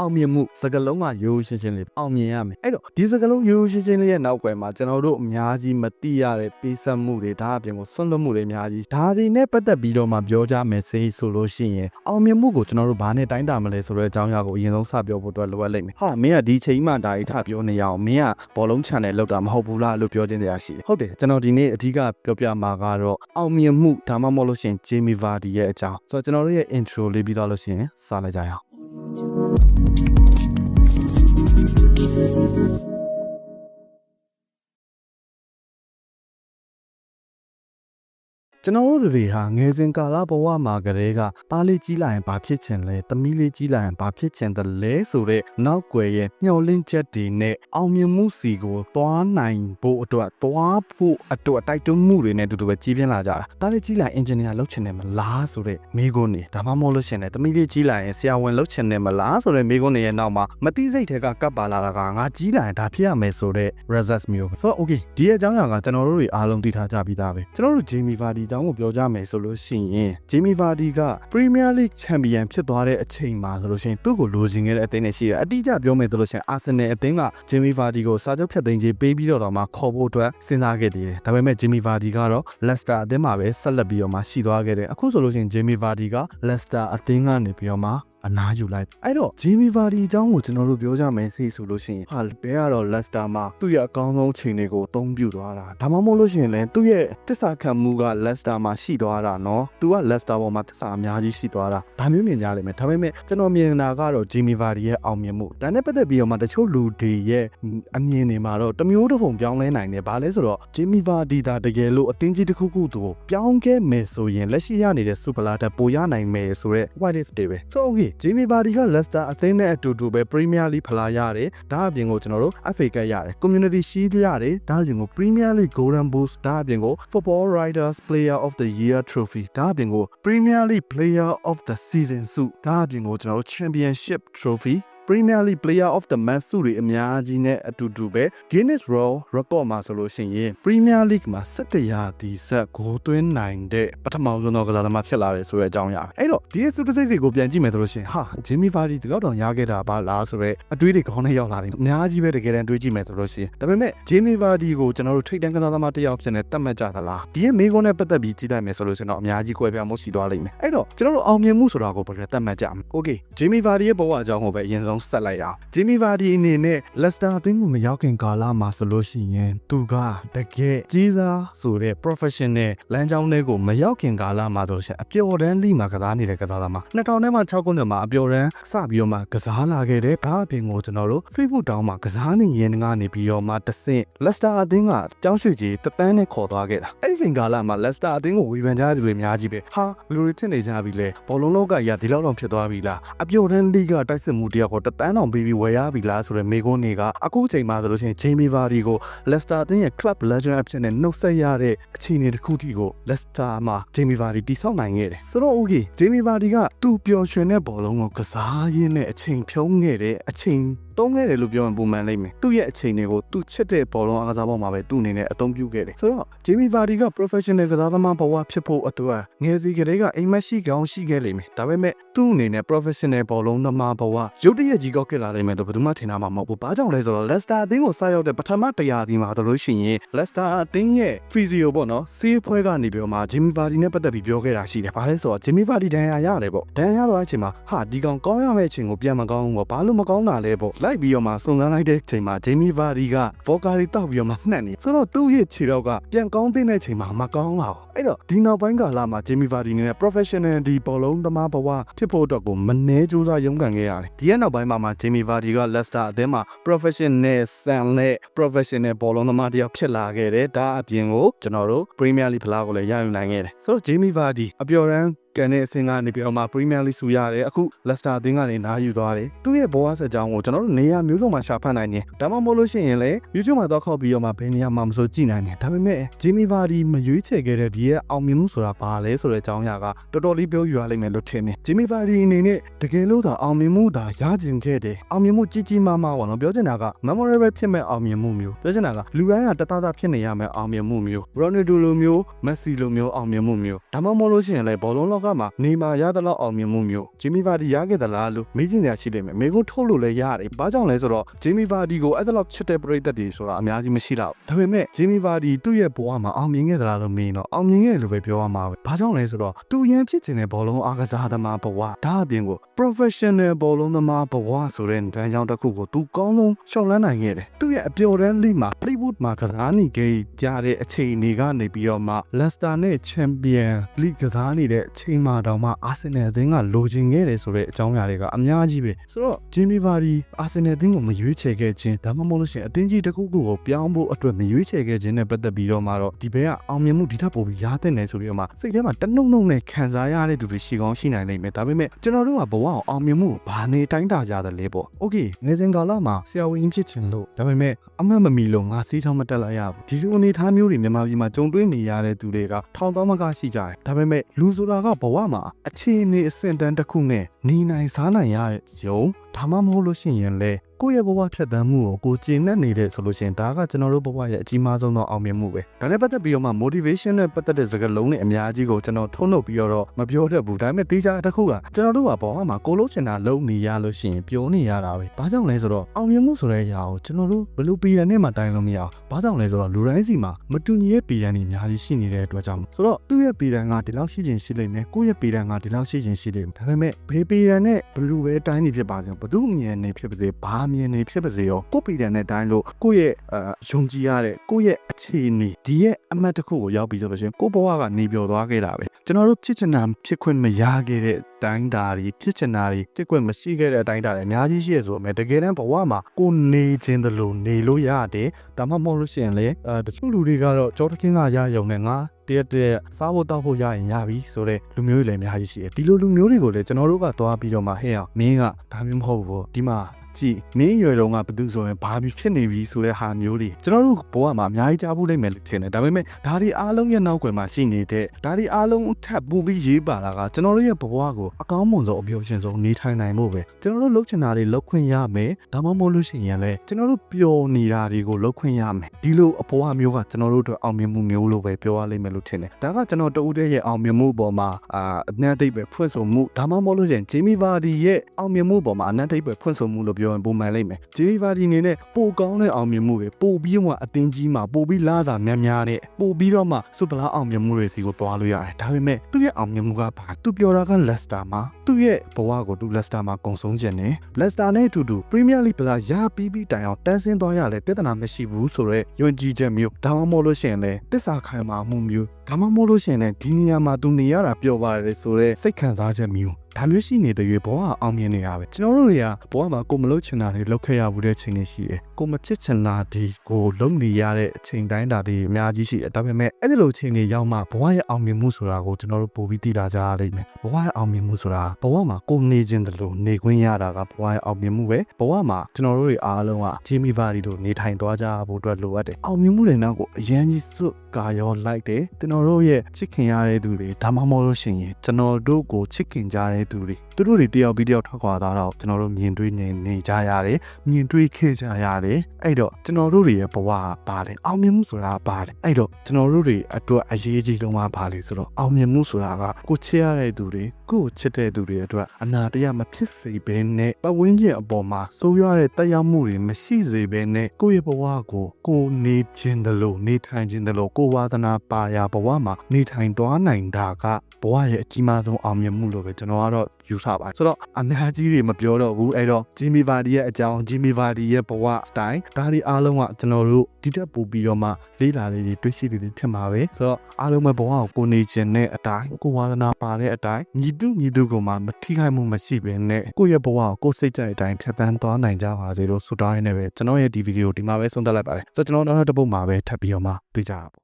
အောင်မြင်မှုစကလုံးကရိုးရိုးရှင်းရှင်းလေးအောင်မြင်ရမယ်အဲ့တော့ဒီစကလုံးရိုးရိုးရှင်းရှင်းလေးရဲ့နောက်ွယ်မှာကျွန်တော်တို့အများကြီးမသိရတဲ့ပေးဆက်မှုတွေဒါအပြင်ကိုဆွန့်လွတ်မှုတွေအများကြီးဒါတွေနဲ့ပတ်သက်ပြီးတော့မှပြောကြမယ်စေးဆိုလို့ရှိရင်အောင်မြင်မှုကိုကျွန်တော်တို့ဘာနဲ့တိုင်းတာမလဲဆိုတော့အကြောင်းအရာကိုအရင်ဆုံးစပြောဖို့အတွက်လိုအပ်လိမ့်မယ်ဟာမင်းကဒီချိန်မှဒါကြီးထပြောနေရအောင်မင်းကဘောလုံး channel လောက်တာမဟုတ်ဘူးလားလို့ပြောခြင်းတရားရှိတယ်ဟုတ်တယ်ကျွန်တော်ဒီနေ့အဓိကပြောပြမှာကတော့အောင်မြင်မှုဒါမှမဟုတ်လို့ရှိရင် Jamie Vardy ရဲ့အကြောင်းဆိုတော့ကျွန်တော်တို့ရဲ့ intro လေးပြီးတော့လို့ရှိရင်စလိုက်ကြရအောင် ကျွန်တော်တို့တွေဟာငယ်စဉ်ကာလဘဝမှာကတည်းကသားလေးကြီးလာရင်ဘာဖြစ်ချင်လဲသမီးလေးကြီးလာရင်ဘာဖြစ်ချင်တယ်လဲဆိုတဲ့နောက်ွယ်ရဲ့မျှော်လင့်ချက်တွေနဲ့အောင်မြင်မှုစီကိုသွားနိုင်ဖို့အတွက်သွားဖို့အတွက်တိုက်တွန်းမှုတွေနဲ့အတူတူပဲကြီးပြင်းလာကြတာသားလေးကြီးလာရင်အင်ဂျင်နီယာလုပ်ချင်တယ်မလားဆိုတဲ့မိကုန်းနေဒါမှမဟုတ်လို့ရှင်တယ်သမီးလေးကြီးလာရင်ဆရာဝန်လုပ်ချင်တယ်မလားဆိုတဲ့မိကုန်းနေရဲ့နောက်မှာမတိစိတ်ထဲကကပ်ပါလာတာကငါကြီးလာရင်ဒါဖြစ်ရမယ်ဆိုတဲ့ results မျိုးဆိုတော့ okay ဒီရဲ့အကြောင်းအရာကကျွန်တော်တို့တွေအားလုံးသိထားကြပြီးသားပဲကျွန်တော်တို့ Jamie Vardy အကြောင်းကိုပြောကြမယ်ဆိုလို့ရှိရင် Jamie Vardy က Premier League Champion ဖြစ်သွားတဲ့အချိန်မှာဆိုလို့ရှိရင်သူ့ကိုလိုချင်ခဲ့တဲ့အသင်းနဲ့ရှိတယ်အတိအကျပြောမယ်ဆိုလို့ရှိရင် Arsenal အသင်းက Jamie Vardy ကိုစာချုပ်ဖြတ်သိမ်းခြင်းပေးပြီးတော့တော့မှခေါ်ဖို့အတွက်စဉ်းစားခဲ့သေးတယ်ဒါပေမဲ့ Jamie Vardy ကတော့ Leicester အသင်းမှာပဲဆက်လက်ပြီးတော့မှရှိသွားခဲ့တယ်အခုဆိုလို့ရှိရင် Jamie Vardy က Leicester အသင်းကနေပြီးတော့မှ အနားယူလိုက်အဲ့တော့ဂျီမီဗာဒီအကြောင်းကိုကျွန်တော်တို့ပြောကြမယ်စီဆိုလို့ရှိရင်ဟာဘဲကတော့လက်စတာမှာသူ့ရဲ့အကောင်းဆုံးချိန်တွေကိုအသုံးပြုသွားတာဒါမှမဟုတ်လို့ရှိရင်လည်းသူ့ရဲ့တစ္ဆာခံမှုကလက်စတာမှာရှိသွားတာနော်သူကလက်စတာပေါ်မှာတစ္ဆာအများကြီးရှိသွားတာဒါမျိုးမြင်ကြလိမ့်မယ်ဒါပေမဲ့ကျွန်တော်မြင်တာကတော့ဂျီမီဗာဒီရဲ့အောင်မြင်မှုဒါနဲ့ပတ်သက်ပြီးတော့မှတချို့လူတွေရဲ့အမြင်တွေမှာတော့တမျိုးတစ်ပုံပြောင်းလဲနိုင်တယ်ဘာလဲဆိုတော့ဂျီမီဗာဒီတာတကယ်လို့အသင်းကြီးတစ်ခုခုတို့ပြောင်းခဲ့မယ်ဆိုရင်လက်ရှိရနေတဲ့စူပလာတက်ပိုရနိုင်မယ်ဆိုတော့ what if တွေပဲ so okay Jamie Vardy က Leicester အသင်းနဲ့အတူတူပဲ Premier League ဖလားရတယ်ဒါအပြင်ကိုကျွန်တော်တို့ FA Cup ရတယ် Community Shield ရတယ်ဒါအပြင်ကို Premier League Golden Boot ဒါအပြင်ကို Football Writers Player of the Year Trophy ဒါအပြင်ကို Premier League Player of the Season ဆုဒါအပြင်ကိုကျွန်တော်တို့ Championship Trophy Premier League Player of the Month ဆုတွေအများကြီးနဲ့အတူတူပဲ Guinness World Record မှာဆိုလို့ရှိရင် Premier League မှာ17ရာသီဆက်ဂိုးသွင်းနိုင်တဲ့ပထမဆုံးသောကစားသမားဖြစ်လာတယ်ဆိုတဲ့အကြောင်းအရာပဲအဲ့တော့ဒီဆုတစိတ်တွေကိုပြန်ကြည့်မယ်ဆိုလို့ရှိရင်ဟာ Jimmy Vardy ဒီလောက်တောင်ရခဲ့တာပါလားဆိုတော့အတွေးတွေခေါင်းထဲရောက်လာတယ်အများကြီးပဲတကယ်တမ်းတွေးကြည့်မယ်ဆိုလို့ရှိရင်ဒါပေမဲ့ Jimmy Vardy ကိုကျွန်တော်တို့ထိတ်တန်းကစားသမားတစ်ယောက်ဖြစ်နေတတ်မှတ်ကြသလားဒီရဲ့မိကုန်းနဲ့ပတ်သက်ပြီးကြည့်လိုက်မယ်ဆိုလို့ရှိရင်တော့အများကြီးကွဲပြားမှုရှိသွားလိမ့်မယ်အဲ့တော့ကျွန်တော်တို့အောင်မြင်မှုဆိုတာကိုဘယ်လိုတတ်မှတ်ကြမလဲ Okay Jimmy Vardy ရဲ့ဘဝအကြောင်းကိုပဲအရင်ဆုံးဆက်လိုက်အောင် Jimmy Vardy အနေနဲ့ Leicester အသင်းကိုမရောက်ခင်ကာလမှာဆိုလို့ရှိရင်သူကတကယ်ကြီးစားဆိုတဲ့ professional လမ်းကြောင်းတွေကိုမရောက်ခင်ကာလမှာဆိုလို့ရှိရင်အပျော်တမ်းလိမှာကစားနေတဲ့ကစားသမား2000ထဲမှာ6ခုနှစ်မှာအပျော်တမ်းစပြီးတော့မှကစားလာခဲ့တဲ့ဘာအပြင်ကိုကျွန်တော်တို့ Facebook တောင်းမှာကစားနေရင်ကနေပြီးတော့မှတဆင့် Leicester အသင်းကကြောင်းရွှေကြီးတပန်းနဲ့ခေါ်သွားခဲ့တာအဲ့ဒီချိန်ကာလမှာ Leicester အသင်းကိုဝေဖန်ကြတဲ့လူတွေအများကြီးပဲဟာဘယ်လိုတွေထင်နေကြပြီလဲဘောလုံးလောကကြီးကဒီလောက်တော့ဖြစ်သွားပြီလားအပျော်တမ်းလိကတိုက်စစ်မှုတယောက်ကိုတပန်းအောင်ပြီးပြီးဝယ်ရပြီလားဆိုတော့မေကွန်းတွေကအခုအချိန်မှာဆိုလို့ရှိရင် Jamie Vardy ကို Leicester အသင်းရဲ့ Club Legend အဖြစ်နဲ့နှုတ်ဆက်ရတဲ့အခြေအနေတစ်ခုထိကို Leicester မှာ Jamie Vardy တိစောက်နိုင်ခဲ့တယ်ဆိုတော့ okay Jamie Vardy ကသူ့ပျော်ရွှင်တဲ့ဘောလုံးကိုကစားရင်းနဲ့အချိန်ဖြုံးခဲ့တဲ့အချိန် တုံးခဲ့တယ်လို့ပြောရင်ပုံမှန်လိမ့်မယ်သူ့ရဲ့အချိန်တွေကိုသူ့ချစ်တဲ့ဘောလုံးအားကစားပေါ်မှာပဲသူ့အနေနဲ့အသုံးပြုခဲ့တယ်ဆိုတော့ Jamie Vardy က professional ကစားသမားဘဝဖြစ်ဖို့အတွက်ငယ်စီကလေးကအိမ်မက်ရှိကောင်းရှိခဲ့လိမ့်မယ်ဒါပေမဲ့သူ့အနေနဲ့ professional ဘောလုံးသမားဘဝရုတ်တရက်ကြီးကောက်ခဲ့လာလိမ့်မယ်တော့ဘယ်သူမှထင်တာမှမဟုတ်ဘူးဘာကြောင့်လဲဆိုတော့ Leicester အသင်းကိုစရောက်တဲ့ပထမတရားဒီမှာဆိုလို့ရှိရင် Leicester အသင်းရဲ့ physio ပေါ့နော်ဆေးဖွဲကနေပြီးတော့မှ Jamie Vardy နဲ့ပတ်သက်ပြီးပြောခဲ့တာရှိတယ်ဘာလဲဆိုတော့ Jamie Vardy ဒဏ်ရာရတယ်ပေါ့ဒဏ်ရာရသွားတဲ့အချိန်မှာဟာဒီကောင်ကောင်းရမယ့်အချိန်ကိုပြန်မကောင်းဘူးပေါ့ဘာလို့မကောင်းတာလဲပေါ့လိုက်ပြီးတော့မှစုံစမ်းလိုက်တဲ့အချိန်မှာ Jamie Vardy က Vocari တောက်ပြီးတော့မှနှက်နေဆိုတော့သူ့ရဲ့ခြေတော့ကပြန်ကောင်းတဲ့အချိန်မှာမကောင်းလာဘူးအဲ့တော့ဒီနောက်ပိုင်းကာလမှာ Jamie Vardy နဲ့ professional ဒီဘောလုံးသမားဘဝဖြစ်ဖို့အတွက်ကိုမနှဲစူးစမ်းရုန်းကန်ခဲ့ရတယ်ဒီရဲ့နောက်ပိုင်းမှာမှ Jamie Vardy က Leicester အသင်းမှာ professional ဆန်နဲ့ professional ဘောလုံးသမားတစ်ယောက်ဖြစ်လာခဲ့တယ်ဒါအပြင်ကိုကျွန်တော်တို့ Premier League ဖလားကိုလည်းရယူနိုင်ခဲ့တယ်ဆိုတော့ Jamie Vardy အပျော်ရမ်းကန်တဲ့အဆင့်ကနေပြီးတော့မှ Premier League ဆူရတယ်အခု Leicester အသင်းကနေနားယူသွားတယ်သူ့ရဲ့ဘောဝဆက်ကြောင်းကိုကျွန်တော်တို့နေရာမျိုးစုံမှာရှာဖတ်နိုင်တယ်ဒါမှမဟုတ်လို့ရှိရင်လည်း YouTube မှာတော့ခောက်ပြီးတော့မှဘယ်နေရာမှာမဆိုကြည့်နိုင်တယ်ဒါပေမဲ့ Jamie Vardy မရွေးချယ်ခဲ့တဲ့ဒီရဲ့အောင်မြင်မှုဆိုတာဘာလဲဆိုတဲ့အကြောင်းအရာကတော်တော်လေးပြောယူရလိမ့်မယ်လို့ထင်တယ် Jamie Vardy အနေနဲ့တကယ်လို့သာအောင်မြင်မှုသာရကျင်ခဲ့တယ်အောင်မြင်မှုကြီးကြီးမားမားပေါ့နော်ပြောချင်တာက memorable ဖြစ်မဲ့အောင်မြင်မှုမျိုးပြောချင်တာကလူတိုင်းကတသားသားဖြစ်နေရမယ်အောင်မြင်မှုမျိုး Ronaldo လိုမျိုး Messi လိုမျိုးအောင်မြင်မှုမျိုးဒါမှမဟုတ်လို့ရှိရင်လည်းဘောလုံးလောလောကမှာနေမှာရသလောက်အောင်မြင်မှုမျိုးဂျီမီဗာဒီရခဲ့သလားလို့မေးချင်ရရှိလိမ့်မယ်မေကုန်းထုတ်လို့လည်းရတယ်ဘာကြောင့်လဲဆိုတော့ဂျီမီဗာဒီကိုအဲ့ဒါလောက်ချစ်တဲ့ပရိသတ်တွေဆိုတာအများကြီးမရှိတော့ဘူးဒါပေမဲ့ဂျီမီဗာဒီသူ့ရဲ့ဘဝမှာအောင်မြင်ခဲ့သလားလို့မေးရင်တော့အောင်မြင်ခဲ့တယ်လို့ပဲပြောရမှာပဲဘာကြောင့်လဲဆိုတော့သူရန်ဖြစ်ချင်တဲ့ဘောလုံးအားကစားသမားဘဝဒါအပြင်ကို professional ဘောလုံးသမားဘဝဆိုတဲ့တန်းကြောင်းတစ်ခုကိုသူကောင်းလုံးရှောက်လန်းနိုင်ခဲ့တယ်သူ့ရဲ့အပျော်တမ်းလိမှာ Fleetwood မှာကစားနေခဲ့ကြတဲ့အချိန်တွေကနေပြီးတော့မှ Leicester နဲ့ Champion League ကစားနေတဲ့အချိန်မှာတောင်မှ Arsenal အသင်းကလိုချင်ခဲ့တယ်ဆိုတဲ့အကြောင်းအရာတွေကအများကြီးပဲဆိုတော့ Jamie Vardy Arsenal အသင်းကိုမရွေးချယ်ခဲ့ခြင်းဒါမှမဟုတ်လို့ရှိရင်အသင်းကြီးတစ်ခုခုကိုပြောင်းဖို့အတွက်မရွေးချယ်ခဲ့ခြင်းနဲ့ပတ်သက်ပြီးတော့မှတော့ဒီဘက်ကအောင်မြင်မှုဒီထက်ပိုပြီးရတဲ့နယ်ဆိုပြီးတော့မှစိတ်ထဲမှာတနှုံနှုံနဲ့ခံစားရတဲ့သူတွေရှိကောင်းရှိနိုင်လိမ့်မယ်ဒါပေမဲ့ကျွန်တော်တို့ကဘဝကိုအောင်မြင်မှုကိုဘာနေတိုင်းတာကြတယ်လဲပေါ့။ Okay ငယ်စဉ်ကာလမှာဆရာဝန်ဖြစ်ချင်လို့ဒါပေမဲ့အမှတ်မမီလို့ငါဆေးချောင်းမတက်လိုက်ရဘူးဒီလိုအနေထားမျိုးတွေမြန်မာပြည်မှာကြုံတွေ့နေရတဲ့သူတွေကထောင်သောမကရှိကြတယ်ဒါပေမဲ့လူဆိုတာကဘဝမှာအခြေအနေအဆင့်တန်းတစ်ခုနဲ့နေနိုင်စားနိုင်ရရုံ ဒါမှမဟုတ်လို့ရှိရင်လေကိုယ့်ရဲ့ဘဝဖြတ်သန်းမှုကိုကိုကျင့်နဲ့နေတဲ့ဆိုလို့ရှိရင်ဒါကကျွန်တော်တို့ဘဝရဲ့အကြီးမားဆုံးသောအောင်မြင်မှုပဲဒါနဲ့ပတ်သက်ပြီးတော့မှ motivation နဲ့ပတ်သက်တဲ့စကားလုံးတွေအများကြီးကိုကျွန်တော်ထုံးနှုတ်ပြီးတော့မပြောတတ်ဘူးဒါပေမဲ့တေးချာတစ်ခုကကျွန်တော်တို့ကဘဝမှာကိုလို့ချင်တာလုံးနေရလို့ရှိရင်ပျော်နေရတာပဲဘာကြောင့်လဲဆိုတော့အောင်မြင်မှုဆိုတဲ့အရာကိုကျွန်တော်တို့ဘယ်လိုပြည်ရန်နဲ့မှတိုင်လို့မရဘူးဘာကြောင့်လဲဆိုတော့လူတိုင်းစီမှာမတူညီတဲ့ပြည်ရန်တွေအများကြီးရှိနေတဲ့အတွက်ကြောင့်ဆိုတော့သူ့ရဲ့ပြည်ရန်ကဒီလောက်ရှိခြင်းရှိလိမ့်မယ်ကိုယ့်ရဲ့ပြည်ရန်ကဒီလောက်ရှိခြင်းရှိလိမ့်မယ်ဒါပေမဲ့ဘေးပြည်ရန်နဲ့ဘယ်လိုပဲတိုင်းနေဖြစ်ပါစေဘယ်သူမြင်နေဖြစ်ပါစေဘာမြင်နေဖြစ်ပါစေရောကိုယ့်ပြည်ရန်နဲ့တိုင်းလို့ကိုယ့်ရဲ့အာယုံကြည်ရတဲ့ကိုယ့်ရဲ့အခြေအနေဒီရဲ့အမှတ်တစ်ခုကိုရောက်ပြီးဆိုလို့ရှိရင်ကိုယ့်ဘဝကနေပြောသွားခဲ့တာပဲကျွန်တော်တို့ဖြစ်ချင်တာဖြစ်ခွင့်မရခဲ့တဲ့တိုင်းတာတွေဖြစ်ချင်တာတွေဖြစ်ခွင့်မရှိခဲ့တဲ့အတိုင်းတာတွေအများကြီးရှိရဆိုပေမဲ့တကယ်တမ်းဘဝမှာကိုနေခြင်းတလို့နေလို့ရတယ်ဒါမှမဟုတ်လို့ရှိရင်လေအဲတချို့လူတွေကတော့ကြောတကင်းကရယုံနဲ့ငါ တရက်တရက်စားဖို့တောက်ဖို့ရရင်ရပြီဆိုတော့လူမျိုးတွေလည်းအများကြီးရှိတယ်ဒီလိုလူမျိုးတွေကိုလည်းကျွန်တော်တို့ကသွားပြီးတော့မှဟဲ့အောင်မင်းကဒါမျိုးမဟုတ်ဘူးဒီမှာ ကြည့်မင်းရွယ်တော့ကဘယ်သူဆိုရင်ဘာဖြစ်နေပြီဆိုတဲ့ဟာမျိုးတွေကျွန်တော်တို့ဘဝမှာအများကြီးကြားဖို့လိမ့်မယ်လို့ထင်တယ်ဒါပေမဲ့ဒါတွေအားလုံးရဲ့နောက်ွယ်မှာရှိနေတဲ့ဒါတွေအားလုံးထပ်ပူပြီးရေးပါတာကကျွန်တော်တို့ရဲ့ဘဝကိုအကောင်းမွန်ဆုံးအပြောရှင်ဆုံးနေထိုင်နိုင်ဖို့ပဲကျွန်တော်တို့လုပ်ချင်တာတွေလုပ်ခွင့်ရမယ်ဒါမှမဟုတ်လို့ရှိရင်လည်းကျွန်တော်တို့ပျော်နေတာတွေကိုလုပ်ခွင့်ရမယ်ဒီလိုအဘဝမျိုးကကျွန်တော်တို့အတွက်အောင်မြင်မှုမျိုးလို့ပဲပြောရလိမ့်မယ်လို့ထင်တယ်ဒါကကျွန်တော်တဦးတည်းရဲ့အောင်မြင်မှုပေါ်မှာအာအနက်အတိတ်ပဲဖွင့်ဆိုမှုဒါမှမဟုတ်လို့ရှိရင်ဂျေမီဗာဒီရဲ့အောင်မြင်မှုပေါ်မှာအနက်အတိတ်ပဲဖွင့်ဆိုမှုလို့ပြောရင်ပုံမှန်လိမ့်မယ်ဂျေမီဗာဒီအနေနဲ့ပိုကောင်းတဲ့အောင်မြင်မှုတွေပိုပြီးမှအသင်းကြီးမှာပိုပြီးလာစာများများတဲ့ပိုပြီးတော့မှစုပလားအောင်မြင်မှုတွေစီကိုတွားလို့ရတယ်ဒါပေမဲ့သူ့ရဲ့အောင်မြင်မှုကဘာသူပြောတာကလက်စတာမှာသူ့ရဲ့ဘဝကိုသူလက်စတာမှာကုံဆုံးခြင်းနဲ့လက်စတာနဲ့အတူတူပရီးမီးယားလိပလာရပြီးပြီးတိုင်အောင်တန်းဆင်းသွားရလဲပြဿနာမရှိဘူးဆိုတော့ယုံကြည်ချက်မျိုးဒါမှမဟုတ်လို့ရှိရင်လဲတစ္ဆာခိုင်မာမှုမျိုးဒါမှမဟုတ်လို့ရှိရင်လည်းဒီနေရာမှာသူနေရတာပျော်ပါတယ်ဆိုတော့စိတ်ခံစားချက်မျိုး ဒါမျိုးရှိနေတဲ့ရွေးဘဝအောင်မြင်နေတာပဲကျွန်တော်တို့တွေကဘဝမှာကိုမလုပ်ချင်တာတွေလုပ်ခဲ့ရဘူးတဲ့ချိန်တွေရှိတယ်ကိုမဖြစ်ချင်တာတွေကိုလုပ်နေရတဲ့အချိန်တိုင်းတာတွေအများကြီးရှိတယ်ဒါပေမဲ့အဲ့ဒီလိုချိန်တွေရောက်မှဘဝရဲ့အောင်မြင်မှုဆိုတာကိုကျွန်တော်တို့ပို့ပြီးသိလာကြရလိမ့်မယ်ဘဝရဲ့အောင်မြင်မှုဆိုတာဘဝမှာကိုနေခြင်းတလို့နေခွင့်ရတာကဘဝရဲ့အောင်မြင်မှုပဲဘဝမှာကျွန်တော်တို့တွေအားလုံးကဂျီမီဗာဒီတို့နေထိုင်သွားကြဖို့အတွက်လိုအပ်တယ်အောင်မြင်မှုတွေနောက်ကိုအရန်ကြီးစွတ်ကာရောလိုက်တယ်ကျွန်တော်တို့ရဲ့ချစ်ခင်ရတဲ့သူတွေဒါမှမဟုတ်လို့ရှိရင်ကျွန်တော်တို့ကိုချစ်ခင်ကြတဲ့သူတွေသူတို့တွေတယောက်ပြီးတယောက်ထွက်ခွာသွားတော့ကျွန်တော်တို့မြင်တွေ့နေနေကြရတယ်မြင်တွေ့ခဲ့ကြရတယ်အဲ့တော့ကျွန်တော်တို့တွေရဲ့ဘဝကပါတယ်အောင်မြင်မှုဆိုတာပါတယ်အဲ့တော့ကျွန်တော်တို့တွေအတွက်အရေးကြီးဆုံးကဘာလဲဆိုတော့အောင်မြင်မှုဆိုတာကကိုချစ်ရတဲ့သူတွေကိုချစ်တဲ့သူတွေအတွက်အနာတရမဖြစ်စေဘဲနဲ့ပတ်ဝန်းကျင်အပေါ်မှာဆိုးရွားတဲ့တက်ရောက်မှုတွေမရှိစေဘဲနဲ့ကိုယ့်ရဲ့ဘဝကိုကိုနေခြင်းတလို့နေထိုင်ခြင်းတလို့ကိုဝါသနာပါရာဘဝမှာနေထိုင်သွားနိုင်တာကဘဝရဲ့အကြီးမားဆုံးအောင်မြင်မှုလို့ပဲကျွန်တော်ကတော့ယူဆပါတယ်ဆိုတော့အများကြီးတွေမပြောတော့ဘူးအဲ့တော့ဂျီမီဗာဒီရဲ့အကြောင်းဂျီမီဗာဒီရဲ့ဘဝစတိုင်ဒါတွေအားလုံးကကျွန်တော်တို့ဒီတက်ပို့ပြီးတော့မှလေးလာလေးတွေတွေ့ရှိတွေဖြစ်မှာပဲဆိုတော့အားလုံးပဲဘဝကိုကိုနေခြင်းနဲ့အတိုင်းကိုဝါသနာပါတဲ့အတိုင်းညီတုညီတုကိုမှမထိခိုက်မှုမရှိဘဲနဲ့ကိုယ့်ရဲ့ဘဝကိုကိုယ်စိတ်ကြိုက်အတိုင်းဖြတ်သန်းသွားနိုင်ကြပါစေလို့ဆုတောင်းရင်းနဲ့ပဲကျွန်တော်ရဲ့ဒီဗီဒီယိုဒီမှာပဲဆုံးသက်လိုက်ပါတယ်ဆိုတော့ကျွန်တော်နောက်တစ်ပုတ်မှာပဲထပ်ပြီးတော့မှတွေ့ကြတာပေါ့